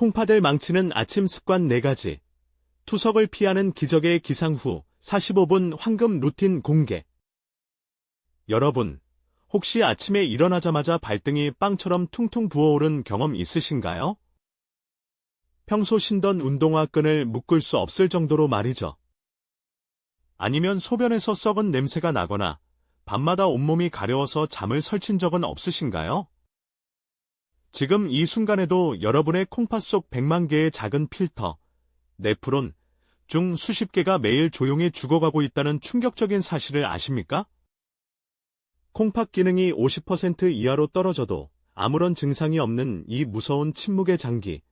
콩팥을 망치는 아침 습관 4가지. 투석을 피하는 기적의 기상 후 45분 황금 루틴 공개. 여러분, 혹시 아침에 일어나자마자 발등이 빵처럼 퉁퉁 부어오른 경험 있으신가요? 평소 신던 운동화 끈을 묶을 수 없을 정도로 말이죠. 아니면 소변에서 썩은 냄새가 나거나 밤마다 온몸이 가려워서 잠을 설친 적은 없으신가요? 지금 이 순간에도 여러분의 콩팥 속 100만 개의 작은 필터, 네프론 중 수십 개가 매일 조용히 죽어가고 있다는 충격적인 사실을 아십니까? 콩팥 기능이 50% 이하로 떨어져도 아무런 증상이 없는 이 무서운 침묵의 장기,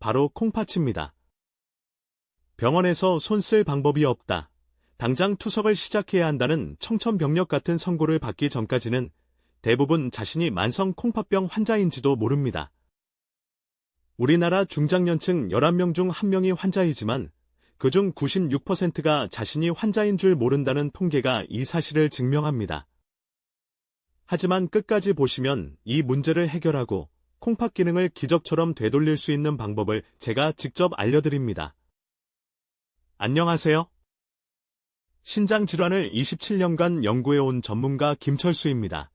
바로 콩팥입니다. 병원에서 손 쓸 방법이 없다. 당장 투석을 시작해야 한다는 청천벽력 같은 선고를 받기 전까지는 대부분 자신이 만성 콩팥병 환자인지도 모릅니다. 우리나라 중장년층 11명 중 1명이 환자이지만 그중 96%가 자신이 환자인 줄 모른다는 통계가 이 사실을 증명합니다. 하지만 끝까지 보시면 이 문제를 해결하고 콩팥 기능을 기적처럼 되돌릴 수 있는 방법을 제가 직접 알려드립니다. 안녕하세요. 신장 질환을 27년간 연구해온 전문가 김철수입니다.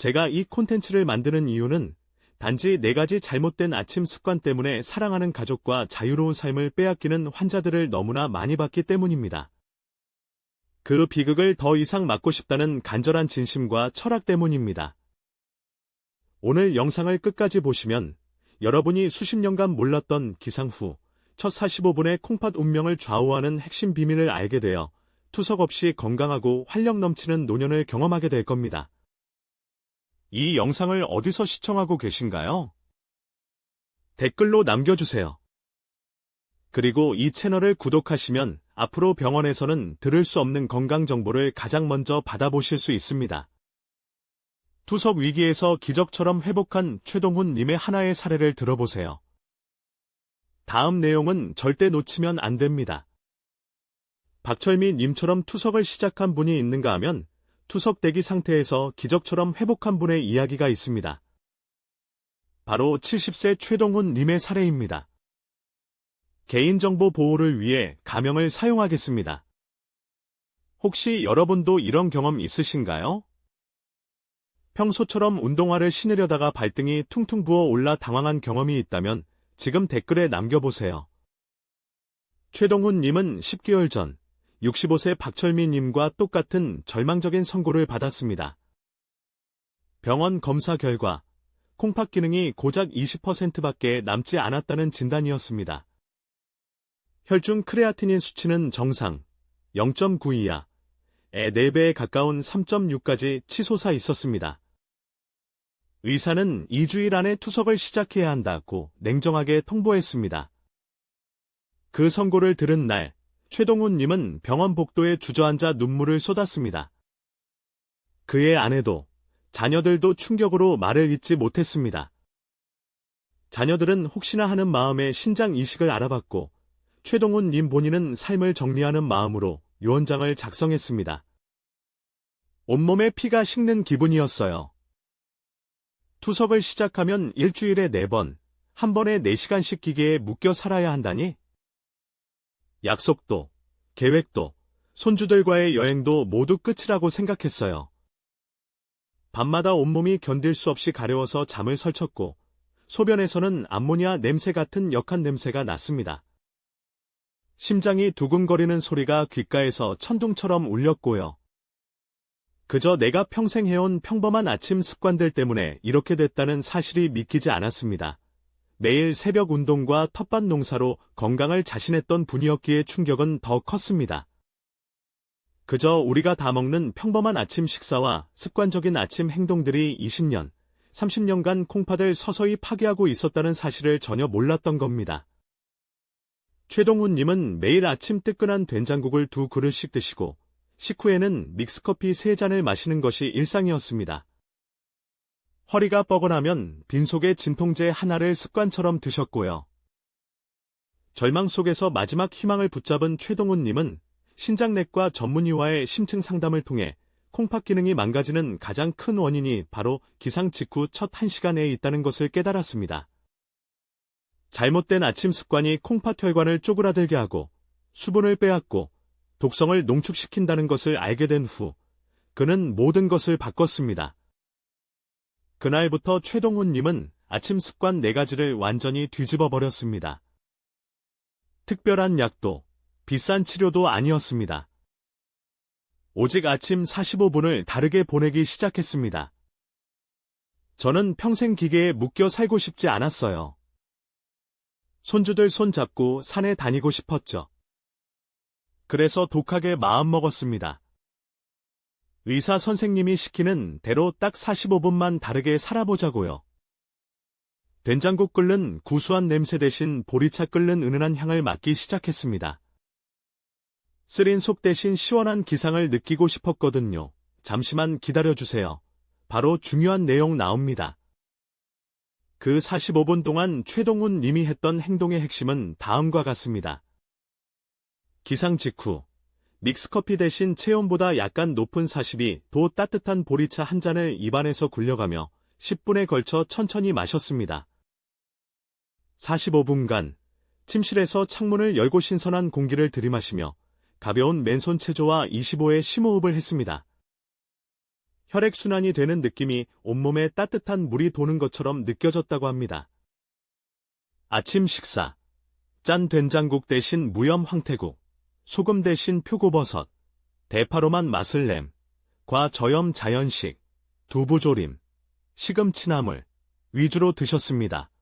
제가 이 콘텐츠를 만드는 이유는 단지 네 가지 잘못된 아침 습관 때문에 사랑하는 가족과 자유로운 삶을 빼앗기는 환자들을 너무나 많이 봤기 때문입니다. 그 비극을 더 이상 막고 싶다는 간절한 진심과 철학 때문입니다. 오늘 영상을 끝까지 보시면 여러분이 수십 년간 몰랐던 기상 후 첫 45분의 콩팥 운명을 좌우하는 핵심 비밀을 알게 되어 투석 없이 건강하고 활력 넘치는 노년을 경험하게 될 겁니다. 이 영상을 어디서 시청하고 계신가요? 댓글로 남겨주세요. 그리고 이 채널을 구독하시면 앞으로 병원에서는 들을 수 없는 건강 정보를 가장 먼저 받아보실 수 있습니다. 투석 위기에서 기적처럼 회복한 최동훈 님의 하나의 사례를 들어보세요. 다음 내용은 절대 놓치면 안 됩니다. 박철미 님처럼 투석을 시작한 분이 있는가 하면 투석 대기 상태에서 기적처럼 회복한 분의 이야기가 있습니다. 바로 70세 최동훈 님의 사례입니다. 개인정보 보호를 위해 가명을 사용하겠습니다. 혹시 여러분도 이런 경험 있으신가요? 평소처럼 운동화를 신으려다가 발등이 퉁퉁 부어 올라 당황한 경험이 있다면 지금 댓글에 남겨보세요. 최동훈 님은 10개월 전 65세 박철미님과 똑같은 절망적인 선고를 받았습니다. 병원 검사 결과 콩팥 기능이 고작 20%밖에 남지 않았다는 진단이었습니다. 혈중 크레아티닌 수치는 정상 0.9 이하, 에 4배에 가까운 3.6까지 치솟아 있었습니다. 의사는 2주일 안에 투석을 시작해야 한다고 냉정하게 통보했습니다. 그 선고를 들은 날 최동훈님은 병원 복도에 주저앉아 눈물을 쏟았습니다. 그의 아내도 자녀들도 충격으로 말을 잇지 못했습니다. 자녀들은 혹시나 하는 마음에 신장 이식을 알아봤고 최동훈 님 본인은 삶을 정리하는 마음으로 유언장을 작성했습니다. 온몸에 피가 식는 기분이었어요. 투석을 시작하면 일주일에 4번, 한 번에 4시간씩 기계에 묶여 살아야 한다니? 약속도, 계획도, 손주들과의 여행도 모두 끝이라고 생각했어요. 밤마다 온몸이 견딜 수 없이 가려워서 잠을 설쳤고, 소변에서는 암모니아 냄새 같은 역한 냄새가 났습니다. 심장이 두근거리는 소리가 귓가에서 천둥처럼 울렸고요. 그저 내가 평생 해온 평범한 아침 습관들 때문에 이렇게 됐다는 사실이 믿기지 않았습니다. 매일 새벽 운동과 텃밭 농사로 건강을 자신했던 분이었기에 충격은 더 컸습니다. 그저 우리가 다 먹는 평범한 아침 식사와 습관적인 아침 행동들이 20년, 30년간 콩팥을 서서히 파괴하고 있었다는 사실을 전혀 몰랐던 겁니다. 최동훈님은 매일 아침 뜨끈한 된장국을 두 그릇씩 드시고 식후에는 믹스커피 세 잔을 마시는 것이 일상이었습니다. 허리가 뻐근하면 빈속에 진통제 하나를 습관처럼 드셨고요. 절망 속에서 마지막 희망을 붙잡은 최동훈님은 신장내과 전문의와의 심층 상담을 통해 콩팥 기능이 망가지는 가장 큰 원인이 바로 기상 직후 첫 1시간에 있다는 것을 깨달았습니다. 잘못된 아침 습관이 콩팥 혈관을 쪼그라들게 하고 수분을 빼앗고 독성을 농축시킨다는 것을 알게 된 후, 그는 모든 것을 바꿨습니다. 그날부터 최동훈님은 아침 습관 4가지를 완전히 뒤집어 버렸습니다. 특별한 약도, 비싼 치료도 아니었습니다. 오직 아침 45분을 다르게 보내기 시작했습니다. 저는 평생 기계에 묶여 살고 싶지 않았어요. 손주들 손 잡고 산에 다니고 싶었죠. 그래서 독하게 마음먹었습니다. 의사 선생님이 시키는 대로 딱 45분만 다르게 살아보자고요. 된장국 끓는 구수한 냄새 대신 보리차 끓는 은은한 향을 맡기 시작했습니다. 쓰린 속 대신 시원한 기상을 느끼고 싶었거든요. 잠시만 기다려주세요. 바로 중요한 내용 나옵니다. 그 45분 동안 최동훈 님이 했던 행동의 핵심은 다음과 같습니다. 기상 직후 믹스커피 대신 체온보다 약간 높은 42도 따뜻한 보리차 한 잔을 입안에서 굴려가며 10분에 걸쳐 천천히 마셨습니다. 45분간 침실에서 창문을 열고 신선한 공기를 들이마시며 가벼운 맨손 체조와 25의 심호흡을 했습니다. 혈액순환이 되는 느낌이 온몸에 따뜻한 물이 도는 것처럼 느껴졌다고 합니다. 아침 식사. 짠 된장국 대신 무염 황태국, 소금 대신 표고버섯, 대파로만 맛을 냄, 과 저염 자연식, 두부조림, 시금치나물 위주로 드셨습니다.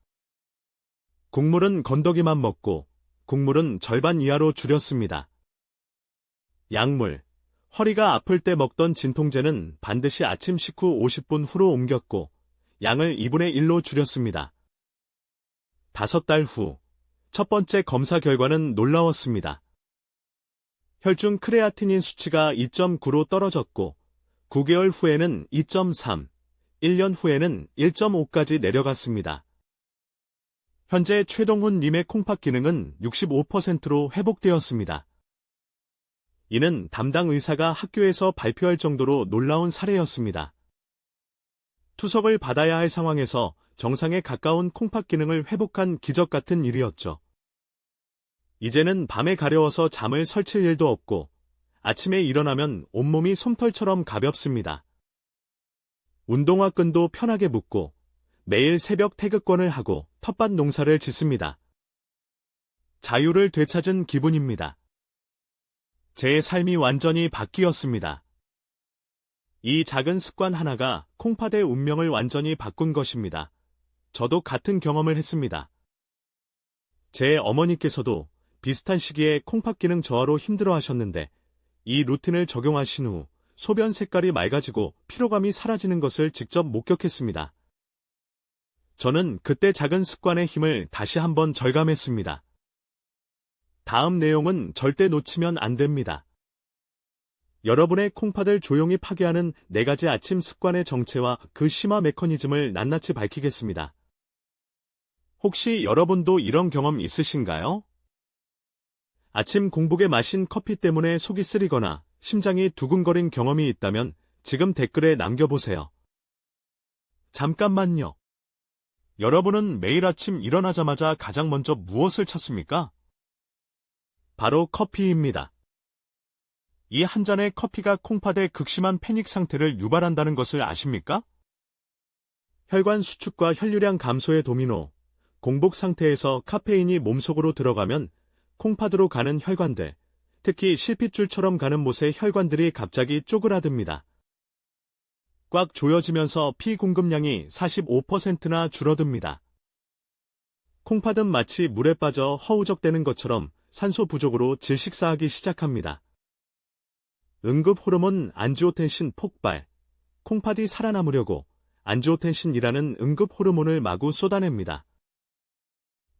국물은 건더기만 먹고 국물은 절반 이하로 줄였습니다. 약물, 허리가 아플 때 먹던 진통제는 반드시 아침 식후 50분 후로 옮겼고 양을 2분의 1로 줄였습니다. 다섯 달 후, 첫 번째 검사 결과는 놀라웠습니다. 혈중 크레아티닌 수치가 2.9로 떨어졌고 9개월 후에는 2.3, 1년 후에는 1.5까지 내려갔습니다. 현재 최동훈 님의 콩팥 기능은 65%로 회복되었습니다. 이는 담당 의사가 학교에서 발표할 정도로 놀라운 사례였습니다. 투석을 받아야 할 상황에서 정상에 가까운 콩팥 기능을 회복한 기적 같은 일이었죠. 이제는 밤에 가려워서 잠을 설칠 일도 없고 아침에 일어나면 온몸이 솜털처럼 가볍습니다. 운동화 끈도 편하게 묶고 매일 새벽 태극권을 하고 텃밭 농사를 짓습니다. 자유를 되찾은 기분입니다. 제 삶이 완전히 바뀌었습니다. 이 작은 습관 하나가 콩팥의 운명을 완전히 바꾼 것입니다. 저도 같은 경험을 했습니다. 제 어머니께서도 비슷한 시기에 콩팥 기능 저하로 힘들어 하셨는데 이 루틴을 적용하신 후 소변 색깔이 맑아지고 피로감이 사라지는 것을 직접 목격했습니다. 저는 그때 작은 습관의 힘을 다시 한번 절감했습니다. 다음 내용은 절대 놓치면 안 됩니다. 여러분의 콩팥을 조용히 파괴하는 네 가지 아침 습관의 정체와 그 심화 메커니즘을 낱낱이 밝히겠습니다. 혹시 여러분도 이런 경험 있으신가요? 아침 공복에 마신 커피 때문에 속이 쓰리거나 심장이 두근거린 경험이 있다면 지금 댓글에 남겨보세요. 잠깐만요. 여러분은 매일 아침 일어나자마자 가장 먼저 무엇을 찾습니까? 바로 커피입니다. 이 한 잔의 커피가 콩팥의 극심한 패닉 상태를 유발한다는 것을 아십니까? 혈관 수축과 혈류량 감소의 도미노, 공복 상태에서 카페인이 몸속으로 들어가면 콩팥으로 가는 혈관들, 특히 실핏줄처럼 가는 못의 혈관들이 갑자기 쪼그라듭니다. 꽉 조여지면서 피 공급량이 45%나 줄어듭니다. 콩팥은 마치 물에 빠져 허우적대는 것처럼 산소 부족으로 질식사하기 시작합니다. 응급 호르몬 안지오텐신 폭발, 콩팥이 살아남으려고 안지오텐신이라는 응급 호르몬을 마구 쏟아냅니다.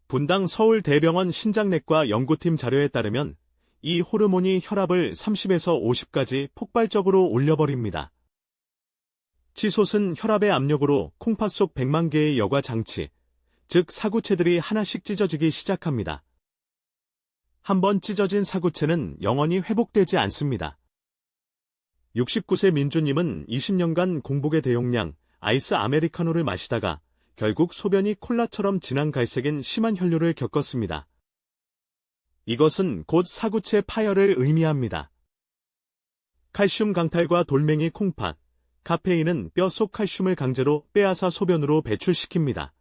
분당 서울대병원 신장내과 연구팀 자료에 따르면 이 호르몬이 혈압을 30에서 50까지 폭발적으로 올려버립니다. 치솟은 혈압의 압력으로 콩팥 속 100만 개의 여과 장치, 즉 사구체들이 하나씩 찢어지기 시작합니다. 한번 찢어진 사구체는 영원히 회복되지 않습니다. 69세 민주님은 20년간 공복의 대용량 아이스 아메리카노를 마시다가 결국 소변이 콜라처럼 진한 갈색인 심한 혈뇨를 겪었습니다. 이것은 곧 사구체 파열을 의미합니다. 칼슘 강탈과 돌멩이 콩팥, 카페인은 뼈 속 칼슘을 강제로 빼앗아 소변으로 배출시킵니다.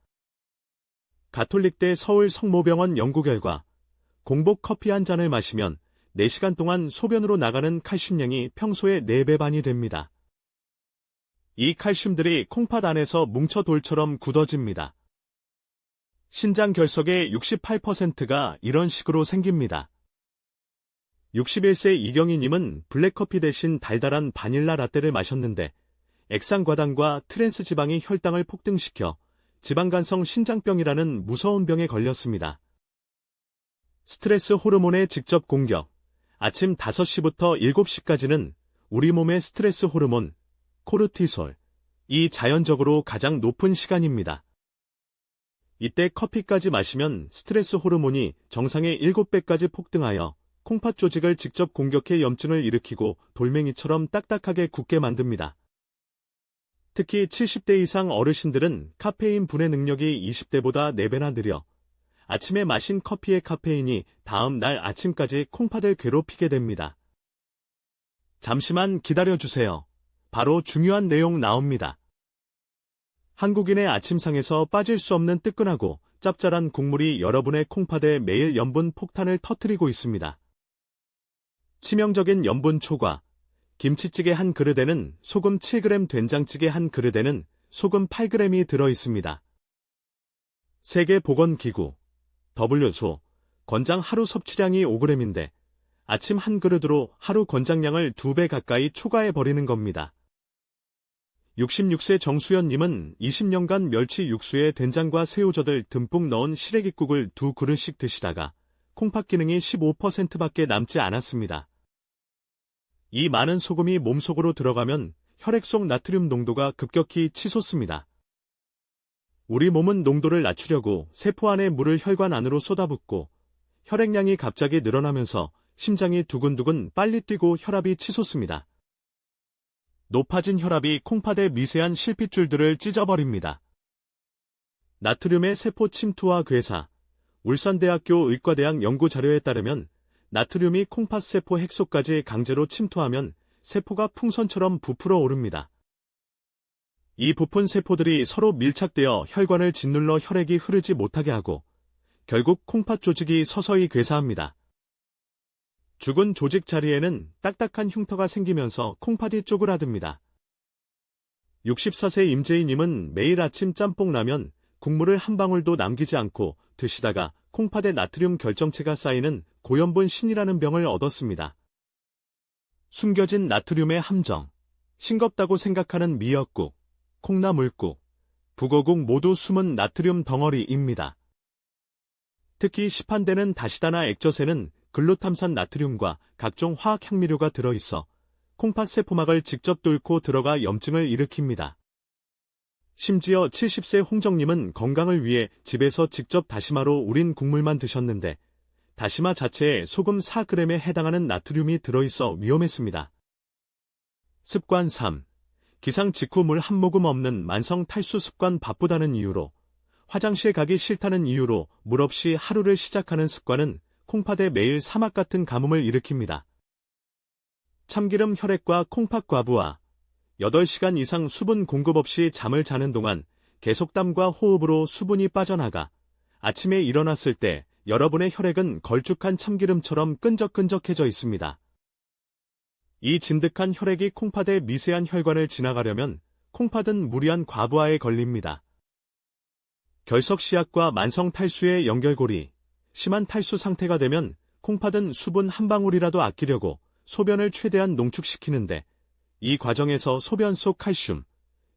가톨릭대 서울 성모병원 연구 결과 공복 커피 한 잔을 마시면 4시간 동안 소변으로 나가는 칼슘량이 평소의 4배 반이 됩니다. 이 칼슘들이 콩팥 안에서 뭉쳐 돌처럼 굳어집니다. 신장 결석의 68%가 이런 식으로 생깁니다. 61세 이경희님은 블랙커피 대신 달달한 바닐라 라떼를 마셨는데 액상과당과 트랜스 지방이 혈당을 폭등시켜 지방간성 신장병이라는 무서운 병에 걸렸습니다. 스트레스 호르몬의 직접 공격. 아침 5시부터 7시까지는 우리 몸의 스트레스 호르몬, 코르티솔, 이 자연적으로 가장 높은 시간입니다. 이때 커피까지 마시면 스트레스 호르몬이 정상의 7배까지 폭등하여 콩팥 조직을 직접 공격해 염증을 일으키고 돌멩이처럼 딱딱하게 굳게 만듭니다. 특히 70대 이상 어르신들은 카페인 분해 능력이 20대보다 4배나 느려 아침에 마신 커피의 카페인이 다음 날 아침까지 콩팥을 괴롭히게 됩니다. 잠시만 기다려주세요. 바로 중요한 내용 나옵니다. 한국인의 아침상에서 빠질 수 없는 뜨끈하고 짭짤한 국물이 여러분의 콩팥에 매일 염분 폭탄을 터뜨리고 있습니다. 치명적인 염분 초과, 김치찌개 한 그릇에는 소금 7g 된장찌개 한 그릇에는 소금 8g이 들어 있습니다. 세계보건기구 WHO 권장 하루 섭취량이 5g인데 아침 한 그릇으로 하루 권장량을 2배 가까이 초과해 버리는 겁니다. 66세 정수연님은 20년간 멸치 육수에 된장과 새우젓을 듬뿍 넣은 시래기국을 두 그릇씩 드시다가 콩팥 기능이 15%밖에 남지 않았습니다. 이 많은 소금이 몸속으로 들어가면 혈액 속 나트륨 농도가 급격히 치솟습니다. 우리 몸은 농도를 낮추려고 세포 안의 물을 혈관 안으로 쏟아붓고 혈액량이 갑자기 늘어나면서 심장이 두근두근 빨리 뛰고 혈압이 치솟습니다. 높아진 혈압이 콩팥의 미세한 실핏줄들을 찢어버립니다. 나트륨의 세포 침투와 괴사, 울산대학교 의과대학 연구 자료에 따르면 나트륨이 콩팥 세포 핵소까지 강제로 침투하면 세포가 풍선처럼 부풀어 오릅니다. 이 부푼 세포들이 서로 밀착되어 혈관을 짓눌러 혈액이 흐르지 못하게 하고 결국 콩팥 조직이 서서히 괴사합니다. 죽은 조직 자리에는 딱딱한 흉터가 생기면서 콩팥이 쪼그라듭니다. 64세 임재희님은 매일 아침 짬뽕 라면 국물을 한 방울도 남기지 않고 드시다가 콩팥에 나트륨 결정체가 쌓이는 고염분 신이라는 병을 얻었습니다. 숨겨진 나트륨의 함정, 싱겁다고 생각하는 미역국, 콩나물국, 북어국 모두 숨은 나트륨 덩어리입니다. 특히 시판되는 다시다나 액젓에는 글루탐산 나트륨과 각종 화학 향미료가 들어있어 콩팥 세 포막을 직접 뚫고 들어가 염증을 일으킵니다. 심지어 70세 홍정님은 건강을 위해 집에서 직접 다시마로 우린 국물만 드셨는데 다시마 자체에 소금 4g에 해당하는 나트륨이 들어있어 위험했습니다. 습관 3. 기상 직후 물 한 모금 없는 만성 탈수 습관 바쁘다는 이유로 화장실 가기 싫다는 이유로 물 없이 하루를 시작하는 습관은 콩팥에 매일 사막 같은 가뭄을 일으킵니다. 참기름 혈액과 콩팥 과부하 8시간 이상 수분 공급 없이 잠을 자는 동안 계속 땀과 호흡으로 수분이 빠져나가 아침에 일어났을 때 여러분의 혈액은 걸쭉한 참기름처럼 끈적끈적해져 있습니다. 이 진득한 혈액이 콩팥의 미세한 혈관을 지나가려면 콩팥은 무리한 과부하에 걸립니다. 결석시약과 만성 탈수의 연결고리, 심한 탈수 상태가 되면 콩팥은 수분 한 방울이라도 아끼려고 소변을 최대한 농축시키는데 이 과정에서 소변 속 칼슘,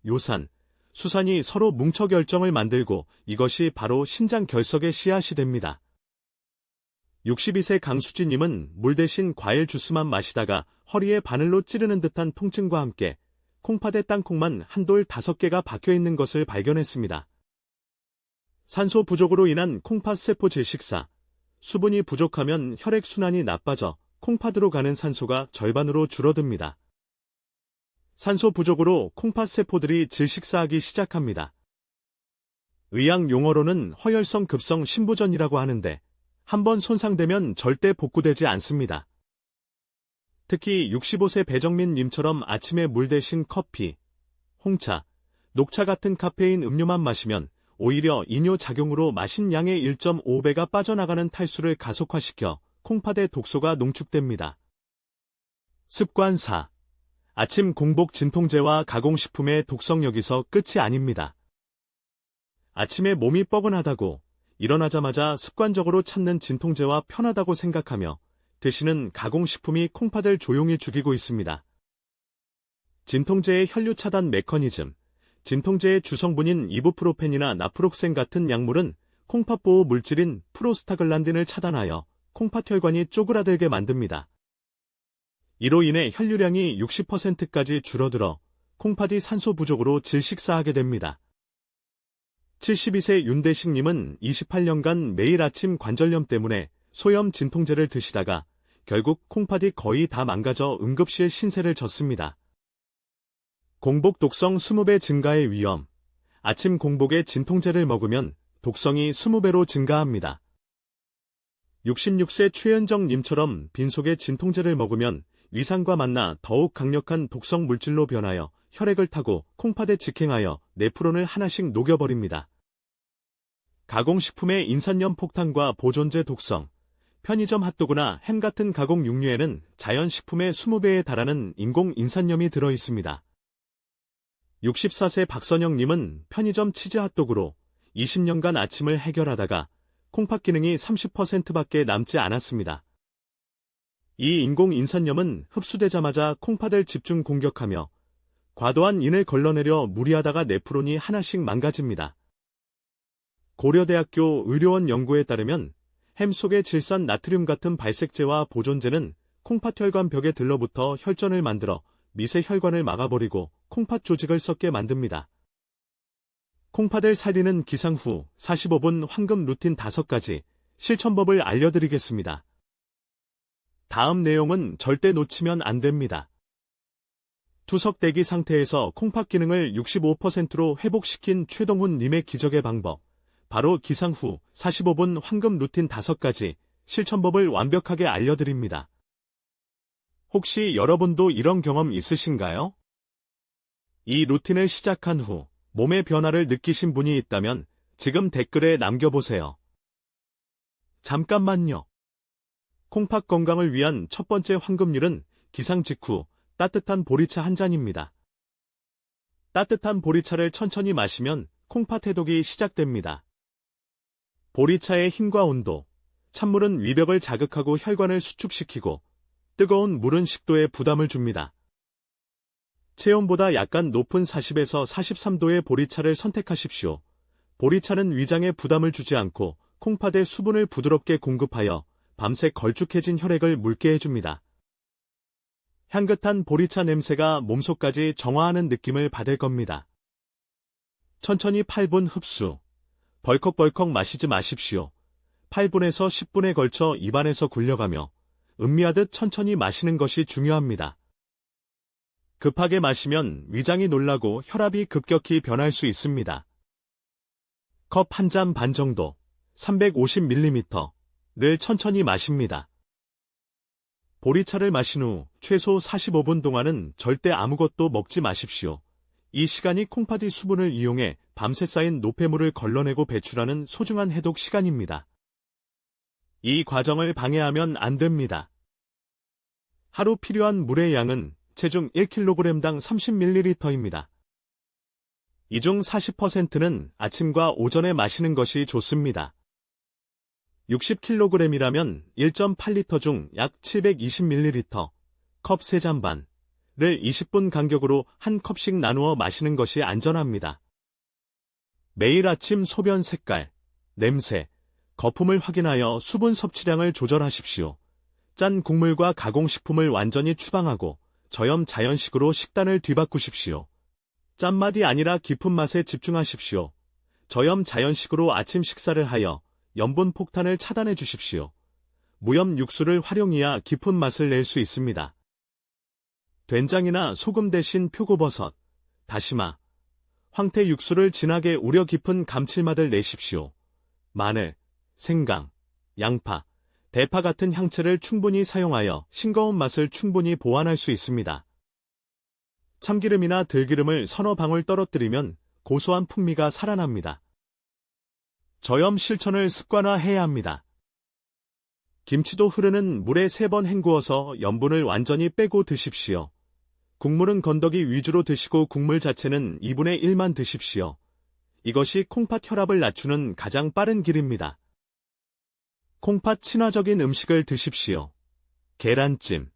요산, 수산이 서로 뭉쳐 결정을 만들고 이것이 바로 신장 결석의 씨앗이 됩니다. 62세 강수진님은 물 대신 과일 주스만 마시다가 허리에 바늘로 찌르는 듯한 통증과 함께 콩팥의 땅콩만 한돌 다섯 개가 박혀 있는 것을 발견했습니다. 산소 부족으로 인한 콩팥 세포 질식사, 수분이 부족하면 혈액순환이 나빠져 콩팥으로 가는 산소가 절반으로 줄어듭니다. 산소 부족으로 콩팥 세포들이 질식사하기 시작합니다. 의학 용어로는 허혈성 급성 신부전이라고 하는데 한번 손상되면 절대 복구되지 않습니다. 특히 65세 배정민 님처럼 아침에 물 대신 커피, 홍차, 녹차 같은 카페인 음료만 마시면 오히려 이뇨 작용으로 마신 양의 1.5배가 빠져나가는 탈수를 가속화시켜 콩팥의 독소가 농축됩니다. 습관 4. 아침 공복 진통제와 가공식품의 독성 여기서 끝이 아닙니다. 아침에 몸이 뻐근하다고 일어나자마자 습관적으로 찾는 진통제와 편하다고 생각하며 드시는 가공식품이 콩팥을 조용히 죽이고 있습니다. 진통제의 혈류 차단 메커니즘, 진통제의 주성분인 이부프로펜이나 나프록센 같은 약물은 콩팥 보호 물질인 프로스타글란딘을 차단하여 콩팥 혈관이 쪼그라들게 만듭니다. 이로 인해 혈류량이 60%까지 줄어들어 콩팥이 산소 부족으로 질식사하게 됩니다. 72세 윤대식님은 28년간 매일 아침 관절염 때문에 소염 진통제를 드시다가 결국 콩팥이 거의 다 망가져 응급실 신세를 졌습니다. 공복 독성 20배 증가의 위험. 아침 공복에 진통제를 먹으면 독성이 20배로 증가합니다. 66세 최현정 님처럼 빈속에 진통제를 먹으면 위산과 만나 더욱 강력한 독성 물질로 변하여 혈액을 타고 콩팥에 직행하여 네프론을 하나씩 녹여버립니다. 가공식품의 인산염 폭탄과 보존제 독성, 편의점 핫도그나 햄 같은 가공 육류에는 자연식품의 20배에 달하는 인공 인산염이 들어 있습니다. 64세 박선영님은 편의점 치즈 핫도그로 20년간 아침을 해결하다가 콩팥 기능이 30%밖에 남지 않았습니다. 이 인공 인산염은 흡수되자마자 콩팥을 집중 공격하며 과도한 인을 걸러내려 무리하다가 네프론이 하나씩 망가집니다. 고려대학교 의료원 연구에 따르면 햄 속의 질산 나트륨 같은 발색제와 보존제는 콩팥 혈관 벽에 들러붙어 혈전을 만들어 미세 혈관을 막아버리고 콩팥 조직을 썩게 만듭니다. 콩팥을 살리는 기상 후 45분 황금 루틴 5가지 실천법을 알려드리겠습니다. 다음 내용은 절대 놓치면 안 됩니다. 투석 대기 상태에서 콩팥 기능을 65%로 회복시킨 최동훈 님의 기적의 방법. 바로 기상 후 45분 황금 루틴 5가지 실천법을 완벽하게 알려드립니다. 혹시 여러분도 이런 경험 있으신가요? 이 루틴을 시작한 후 몸의 변화를 느끼신 분이 있다면 지금 댓글에 남겨보세요. 잠깐만요. 콩팥 건강을 위한 첫 번째 황금률은 기상 직후 따뜻한 보리차 한 잔입니다. 따뜻한 보리차를 천천히 마시면 콩팥 해독이 시작됩니다. 보리차의 힘과 온도, 찬물은 위벽을 자극하고 혈관을 수축시키고 뜨거운 물은 식도에 부담을 줍니다. 체온보다 약간 높은 40에서 43도의 보리차를 선택하십시오. 보리차는 위장에 부담을 주지 않고 콩팥에 수분을 부드럽게 공급하여 밤새 걸쭉해진 혈액을 묽게 해줍니다. 향긋한 보리차 냄새가 몸속까지 정화하는 느낌을 받을 겁니다. 천천히 8분 흡수. 벌컥벌컥 마시지 마십시오. 8분에서 10분에 걸쳐 입안에서 굴려가며 음미하듯 천천히 마시는 것이 중요합니다. 급하게 마시면 위장이 놀라고 혈압이 급격히 변할 수 있습니다. 컵 한 잔 반 정도, 350ml를 천천히 마십니다. 보리차를 마신 후 최소 45분 동안은 절대 아무것도 먹지 마십시오. 이 시간이 콩팥이 수분을 이용해 밤새 쌓인 노폐물을 걸러내고 배출하는 소중한 해독 시간입니다. 이 과정을 방해하면 안 됩니다. 하루 필요한 물의 양은 체중 1kg당 30ml입니다. 이 중 40%는 아침과 오전에 마시는 것이 좋습니다. 60kg이라면 1.8L 중약 720ml, 컵 3잔 반을 20분 간격으로 한 컵씩 나누어 마시는 것이 안전합니다. 매일 아침 소변 색깔, 냄새, 거품을 확인하여 수분 섭취량을 조절하십시오. 짠 국물과 가공식품을 완전히 추방하고 저염 자연식으로 식단을 뒤바꾸십시오. 짠맛이 아니라 깊은 맛에 집중하십시오. 저염 자연식으로 아침 식사를 하여 염분 폭탄을 차단해 주십시오. 무염 육수를 활용해야 깊은 맛을 낼 수 있습니다. 된장이나 소금 대신 표고버섯, 다시마, 황태 육수를 진하게 우려 깊은 감칠맛을 내십시오. 마늘, 생강, 양파, 대파 같은 향채를 충분히 사용하여 싱거운 맛을 충분히 보완할 수 있습니다. 참기름이나 들기름을 서너 방울 떨어뜨리면 고소한 풍미가 살아납니다. 저염 실천을 습관화해야 합니다. 김치도 흐르는 물에 세 번 헹구어서 염분을 완전히 빼고 드십시오. 국물은 건더기 위주로 드시고 국물 자체는 2분의 1만 드십시오. 이것이 콩팥 혈압을 낮추는 가장 빠른 길입니다. 콩팥 친화적인 음식을 드십시오. 계란찜,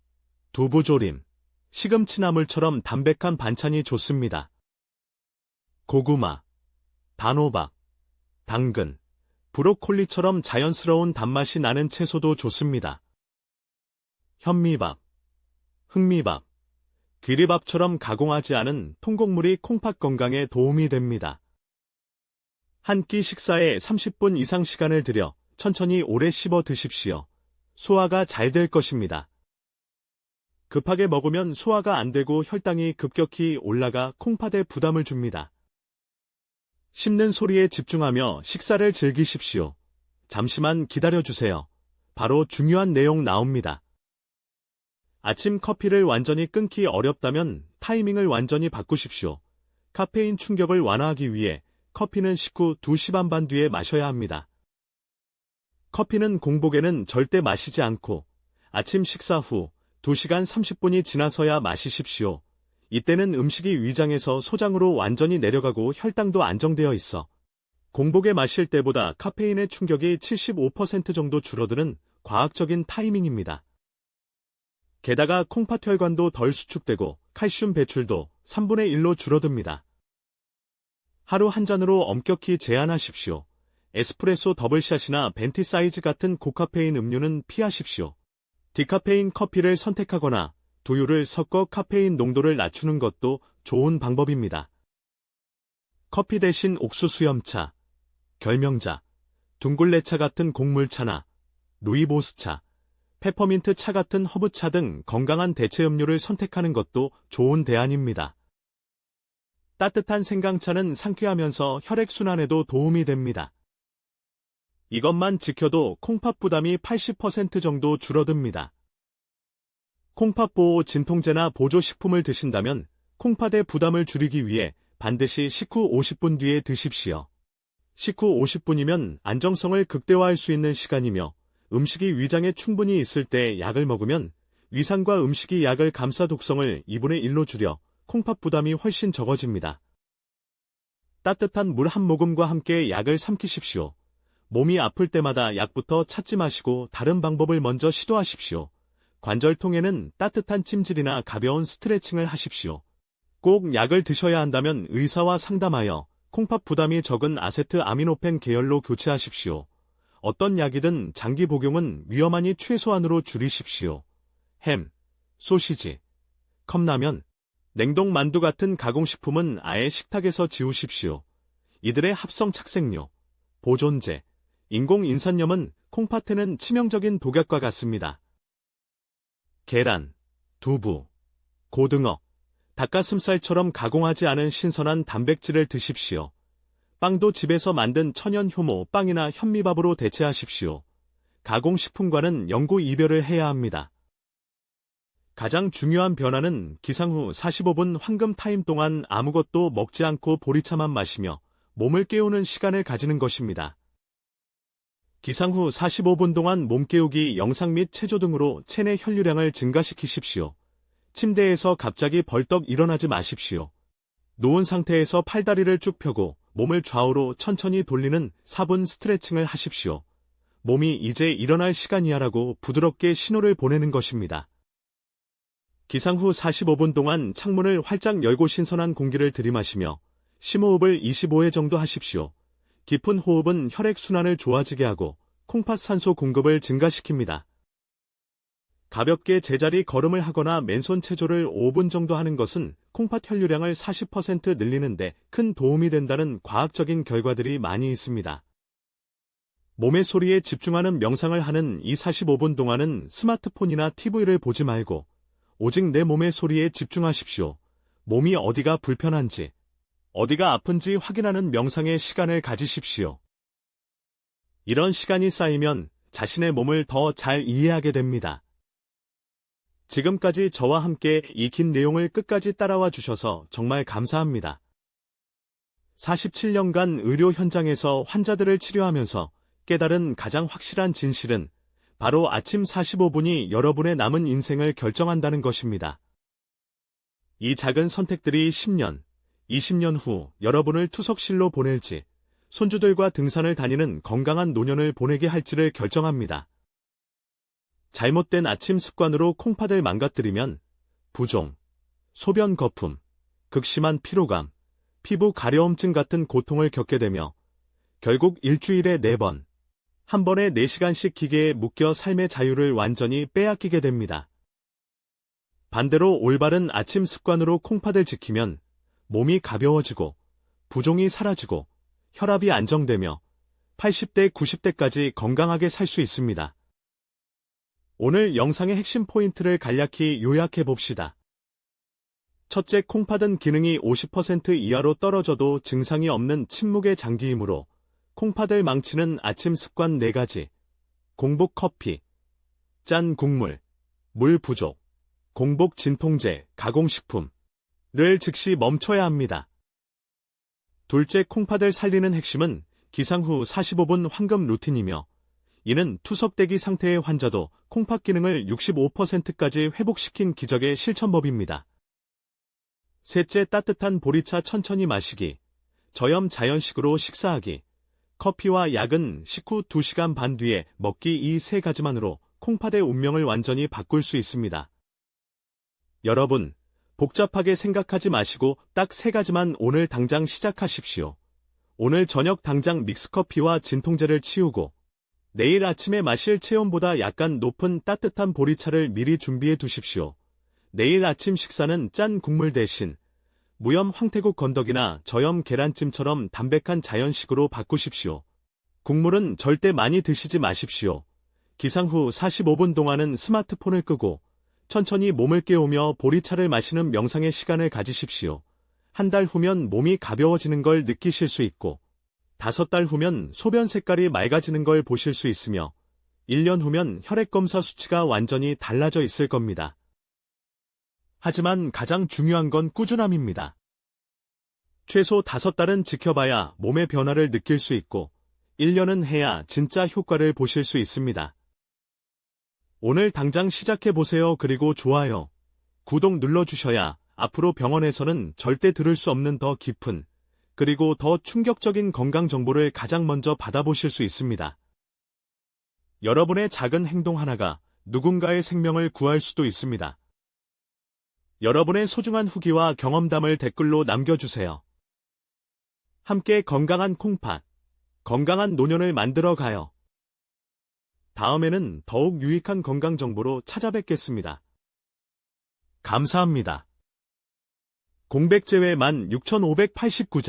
두부조림, 시금치나물처럼 담백한 반찬이 좋습니다. 고구마, 단호박, 당근, 브로콜리처럼 자연스러운 단맛이 나는 채소도 좋습니다. 현미밥, 흑미밥, 귀리밥처럼 가공하지 않은 통곡물이 콩팥 건강에 도움이 됩니다. 한 끼 식사에 30분 이상 시간을 들여 천천히 오래 씹어 드십시오. 소화가 잘 될 것입니다. 급하게 먹으면 소화가 안 되고 혈당이 급격히 올라가 콩팥에 부담을 줍니다. 씹는 소리에 집중하며 식사를 즐기십시오. 잠시만 기다려주세요. 바로 중요한 내용 나옵니다. 아침 커피를 완전히 끊기 어렵다면 타이밍을 완전히 바꾸십시오. 카페인 충격을 완화하기 위해 커피는 식후 2시 반반 뒤에 마셔야 합니다. 커피는 공복에는 절대 마시지 않고 아침 식사 후 2시간 30분이 지나서야 마시십시오. 이때는 음식이 위장에서 소장으로 완전히 내려가고 혈당도 안정되어 있어 공복에 마실 때보다 카페인의 충격이 75% 정도 줄어드는 과학적인 타이밍입니다. 게다가 콩팥 혈관도 덜 수축되고 칼슘 배출도 3분의 1로 줄어듭니다. 하루 한 잔으로 엄격히 제한하십시오. 에스프레소 더블샷이나 벤티 사이즈 같은 고카페인 음료는 피하십시오. 디카페인 커피를 선택하거나 두유를 섞어 카페인 농도를 낮추는 것도 좋은 방법입니다. 커피 대신 옥수 수 염차, 결명자, 둥글레차 같은 곡물차나 루이보스차, 페퍼민트 차 같은 허브차 등 건강한 대체 음료를 선택하는 것도 좋은 대안입니다. 따뜻한 생강차는 상쾌하면서 혈액순환에도 도움이 됩니다. 이것만 지켜도 콩팥 부담이 80% 정도 줄어듭니다. 콩팥 보호 진통제나 보조식품을 드신다면 콩팥의 부담을 줄이기 위해 반드시 식후 50분 뒤에 드십시오. 식후 50분이면 안정성을 극대화할 수 있는 시간이며 음식이 위장에 충분히 있을 때 약을 먹으면 위산과 음식이 약을 감싸 독성을 2분의 1로 줄여 콩팥 부담이 훨씬 적어집니다. 따뜻한 물 한 모금과 함께 약을 삼키십시오. 몸이 아플 때마다 약부터 찾지 마시고 다른 방법을 먼저 시도하십시오. 관절통에는 따뜻한 찜질이나 가벼운 스트레칭을 하십시오. 꼭 약을 드셔야 한다면 의사와 상담하여 콩팥 부담이 적은 아세트 아미노펜 계열로 교체하십시오. 어떤 약이든 장기 복용은 위험하니 최소한으로 줄이십시오. 햄, 소시지, 컵라면, 냉동 만두 같은 가공식품은 아예 식탁에서 지우십시오. 이들의 합성 착색료, 보존제, 인공인산염은 콩팥에는 치명적인 독약과 같습니다. 계란, 두부, 고등어, 닭가슴살처럼 가공하지 않은 신선한 단백질을 드십시오. 빵도 집에서 만든 천연 효모 빵이나 현미밥으로 대체하십시오. 가공식품과는 영구 이별을 해야 합니다. 가장 중요한 변화는 기상 후 45분 황금 타임 동안 아무것도 먹지 않고 보리차만 마시며 몸을 깨우는 시간을 가지는 것입니다. 기상 후 45분 동안 몸 깨우기 영상 및 체조 등으로 체내 혈류량을 증가시키십시오. 침대에서 갑자기 벌떡 일어나지 마십시오. 누운 상태에서 팔다리를 쭉 펴고 몸을 좌우로 천천히 돌리는 4분 스트레칭을 하십시오. 몸이 이제 일어날 시간이야라고 부드럽게 신호를 보내는 것입니다. 기상 후 45분 동안 창문을 활짝 열고 신선한 공기를 들이마시며 심호흡을 25회 정도 하십시오. 깊은 호흡은 혈액순환을 좋아지게 하고 콩팥 산소 공급을 증가시킵니다. 가볍게 제자리 걸음을 하거나 맨손 체조를 5분 정도 하는 것은 콩팥 혈류량을 40% 늘리는데 큰 도움이 된다는 과학적인 결과들이 많이 있습니다. 몸의 소리에 집중하는 명상을 하는 이 45분 동안은 스마트폰이나 TV를 보지 말고 오직 내 몸의 소리에 집중하십시오. 몸이 어디가 불편한지, 어디가 아픈지 확인하는 명상의 시간을 가지십시오. 이런 시간이 쌓이면 자신의 몸을 더 잘 이해하게 됩니다. 지금까지 저와 함께 이 긴 내용을 끝까지 따라와 주셔서 정말 감사합니다. 47년간 의료 현장에서 환자들을 치료하면서 깨달은 가장 확실한 진실은 바로 아침 45분이 여러분의 남은 인생을 결정한다는 것입니다. 이 작은 선택들이 10년, 20년 후 여러분을 투석실로 보낼지, 손주들과 등산을 다니는 건강한 노년을 보내게 할지를 결정합니다. 잘못된 아침 습관으로 콩팥을 망가뜨리면 부종, 소변 거품, 극심한 피로감, 피부 가려움증 같은 고통을 겪게 되며 결국 일주일에 4번, 한 번에 4시간씩 기계에 묶여 삶의 자유를 완전히 빼앗기게 됩니다. 반대로 올바른 아침 습관으로 콩팥을 지키면 몸이 가벼워지고 부종이 사라지고 혈압이 안정되며 80대, 90대까지 건강하게 살 수 있습니다. 오늘 영상의 핵심 포인트를 간략히 요약해 봅시다. 첫째, 콩팥은 기능이 50% 이하로 떨어져도 증상이 없는 침묵의 장기이므로 콩팥을 망치는 아침 습관 4가지. 공복 커피, 짠 국물, 물 부족, 공복 진통제, 가공식품 을 즉시 멈춰야 합니다. 둘째, 콩팥을 살리는 핵심은 기상 후 45분 황금 루틴이며 이는 투석대기 상태의 환자도 콩팥 기능을 65%까지 회복시킨 기적의 실천법입니다. 셋째, 따뜻한 보리차 천천히 마시기, 저염 자연식으로 식사하기, 커피와 약은 식후 2시간 반 뒤에 먹기 이 세 가지만으로 콩팥의 운명을 완전히 바꿀 수 있습니다. 여러분, 복잡하게 생각하지 마시고 딱 세 가지만 오늘 당장 시작하십시오. 오늘 저녁 당장 믹스커피와 진통제를 치우고 내일 아침에 마실 체온보다 약간 높은 따뜻한 보리차를 미리 준비해 두십시오. 내일 아침 식사는 짠 국물 대신 무염 황태국 건더기나 저염 계란찜처럼 담백한 자연식으로 바꾸십시오. 국물은 절대 많이 드시지 마십시오. 기상 후 45분 동안은 스마트폰을 끄고 천천히 몸을 깨우며 보리차를 마시는 명상의 시간을 가지십시오. 한 달 후면 몸이 가벼워지는 걸 느끼실 수 있고, 다섯 달 후면 소변 색깔이 맑아지는 걸 보실 수 있으며, 1년 후면 혈액검사 수치가 완전히 달라져 있을 겁니다. 하지만 가장 중요한 건 꾸준함입니다. 최소 다섯 달은 지켜봐야 몸의 변화를 느낄 수 있고, 1년은 해야 진짜 효과를 보실 수 있습니다. 오늘 당장 시작해보세요. 그리고 좋아요, 구독 눌러주셔야 앞으로 병원에서는 절대 들을 수 없는 더 깊은, 그리고 더 충격적인 건강 정보를 가장 먼저 받아보실 수 있습니다. 여러분의 작은 행동 하나가 누군가의 생명을 구할 수도 있습니다. 여러분의 소중한 후기와 경험담을 댓글로 남겨주세요. 함께 건강한 콩팥, 건강한 노년을 만들어 가요. 다음에는 더욱 유익한 건강 정보로 찾아뵙겠습니다. 감사합니다. 공백 제외 16,589자